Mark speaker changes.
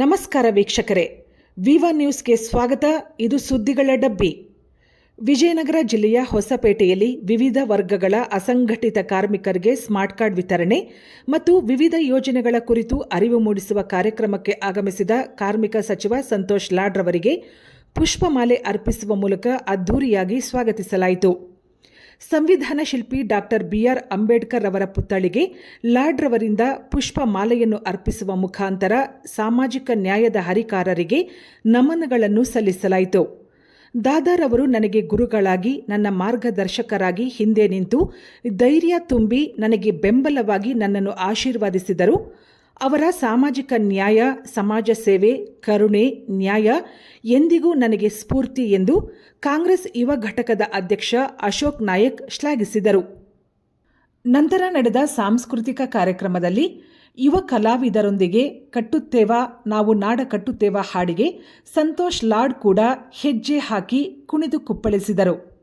Speaker 1: ನಮಸ್ಕಾರ ವೀಕ್ಷಕರೇ. ವಿವಾ ನ್ಯೂಸ್ಗೆ ಸ್ವಾಗತ. ಇದು ಸುದ್ದಿಗಳ ಡಬ್ಬಿ. ವಿಜಯನಗರ ಜಿಲ್ಲೆಯ ಹೊಸಪೇಟೆಯಲ್ಲಿ ವಿವಿಧ ವರ್ಗಗಳ ಅಸಂಘಟಿತ ಕಾರ್ಮಿಕರಿಗೆ ಸ್ಮಾರ್ಟ್ ಕಾರ್ಡ್ ವಿತರಣೆ ಮತ್ತು ವಿವಿಧ ಯೋಜನೆಗಳ ಕುರಿತು ಅರಿವು ಮೂಡಿಸುವ ಕಾರ್ಯಕ್ರಮಕ್ಕೆ ಆಗಮಿಸಿದ ಕಾರ್ಮಿಕ ಸಚಿವ ಸಂತೋಷ್ ಲಾಡ್ರವರಿಗೆ ಪುಷ್ಪಮಾಲೆ ಅರ್ಪಿಸುವ ಮೂಲಕ ಅದ್ದೂರಿಯಾಗಿ ಸ್ವಾಗತಿಸಲಾಯಿತು. ಸಂವಿಧಾನ ಶಿಲ್ಪಿ ಡಾಕ್ಟರ್ ಬಿಆರ್ ಅಂಬೇಡ್ಕರ್ ಅವರ ಪುತ್ಥಳಿಗೆ ಲಾಡ್ರವರಿಂದ ಪುಷ್ಪ ಮಾಲೆಯನ್ನು ಅರ್ಪಿಸುವ ಮುಖಾಂತರ ಸಾಮಾಜಿಕ ನ್ಯಾಯದ ಹರಿಕಾರರಿಗೆ ನಮನಗಳನ್ನು ಸಲ್ಲಿಸಲಾಯಿತು. ದಾದಾರ್ ಅವರು ನನಗೆ ಗುರುಗಳಾಗಿ, ನನ್ನ ಮಾರ್ಗದರ್ಶಕರಾಗಿ ಹಿಂದೆ ನಿಂತು ಧೈರ್ಯ ತುಂಬಿ ನನಗೆ ಬೆಂಬಲವಾಗಿ ನನ್ನನ್ನು ಆಶೀರ್ವಾದಿಸಿದರು. ಅವರ ಸಾಮಾಜಿಕ ನ್ಯಾಯ, ಸಮಾಜ ಸೇವೆ, ಕರುಣೆ, ನ್ಯಾಯ ಎಂದಿಗೂ ನನಗೆ ಸ್ಫೂರ್ತಿ ಎಂದು ಕಾಂಗ್ರೆಸ್ ಯುವ ಘಟಕದ ಅಧ್ಯಕ್ಷ ಅಶೋಕ್ ನಾಯಕ್ ಶ್ಲಾಘಿಸಿದರು. ನಂತರ ನಡೆದ ಸಾಂಸ್ಕೃತಿಕ ಕಾರ್ಯಕ್ರಮದಲ್ಲಿ ಯುವ ಕಲಾವಿದರೊಂದಿಗೆ ಕಟ್ಟುತ್ತೇವ, ನಾವು ನಾಡ ಕಟ್ಟುತ್ತೇವ ಹಾಡಿಗೆ ಸಂತೋಷ್ ಲಾಡ್ ಕೂಡ ಹೆಜ್ಜೆ ಹಾಕಿ ಕುಣಿದು ಕುಪ್ಪಳಿಸಿದರು.